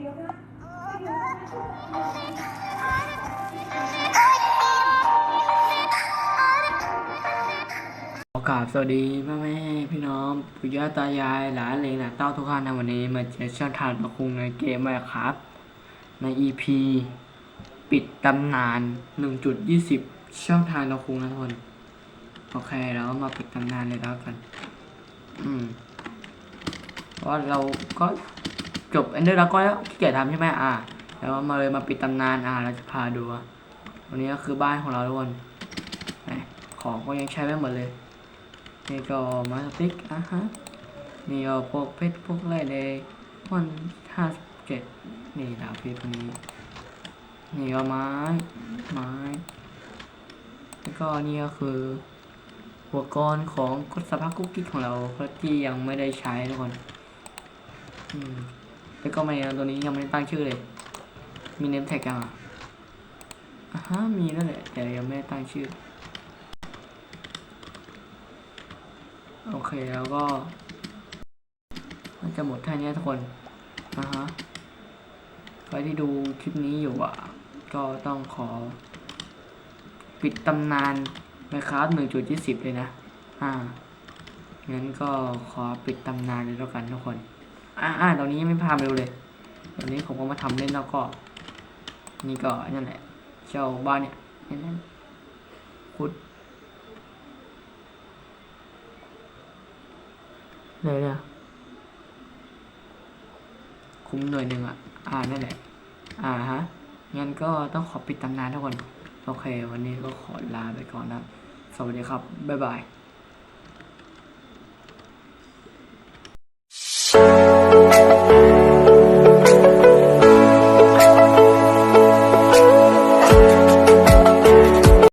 ขอกราบสวัสดีพ่อแม่พี่น้องปู่ย่าตายายหลานเลงหลานเต้าทุกท่านในวันนี้มาเจอช่องทางประคุงในเกมไมครับ ใน EP ปิดตำนาน 1.20 ช่องทางประคุงนะทุกคนโอเคเราก็มาปิดตำนานเลยแล้วกัน อืมเพราะเราก็ จบเอนเดอร์แล้วก็แล้วขี้เกียจทำใช่ไหมอ่าแล้วมาเลยมาปิดตำนานอ่าเราจะพาดูอะวันนี้ก็คือบ้านของเราทุกคนไหนของก็ยังใช้ไม่หมดเลย นี่ก็มาสติกอะฮะนี่ก็พวกเพชรพวกอะไรเลยวันห้าเจ็ดนี่ดาวเพชรพวกนี้ นี่ก็ไม้ไม้แล้วก็นี่ก็คืออุปกรณ์ของสภาพกุ๊กกิ๊กของเราที่ยังไม่ได้ใช้ทุกคน อืม แล้วก็ไม่ตัวนี้ยังไม่ได้ตั้งชื่อเลย มีเนมแท็กอะอะฮะมีนั่นแหละ แต่ยังไม่ได้ตั้งชื่อ โอเคแล้วก็ มันจะหมดแค่นี้ทุกคนนะฮะใครที่ดูคลิปนี้อยู่อะ ก็ต้องขอ ปิดตำนานนะครับหนึ่งจุดยี่สิบเลยนะ อ่า งั้นก็ขอปิดตำนานเลยแล้วกันทุกคน อ่าอ่าตอนนี้ยังไม่พาไปดูเลยตอนนี้ผมก็มาทำเล่นแล้วก็ นี่ก็นั่นแหละเจ้าบ้านเนี่ยนี่นั่นขุดเลยเนี่ยคุ้มหน่วยหนึ่งอะ อ่านั่นแหละ อ่าฮะ งั้นก็ต้องขอปิดตำนานทุกคน โอเค วันนี้ก็ขอลาไปก่อนนะ สวัสดีครับ บ๊ายบาย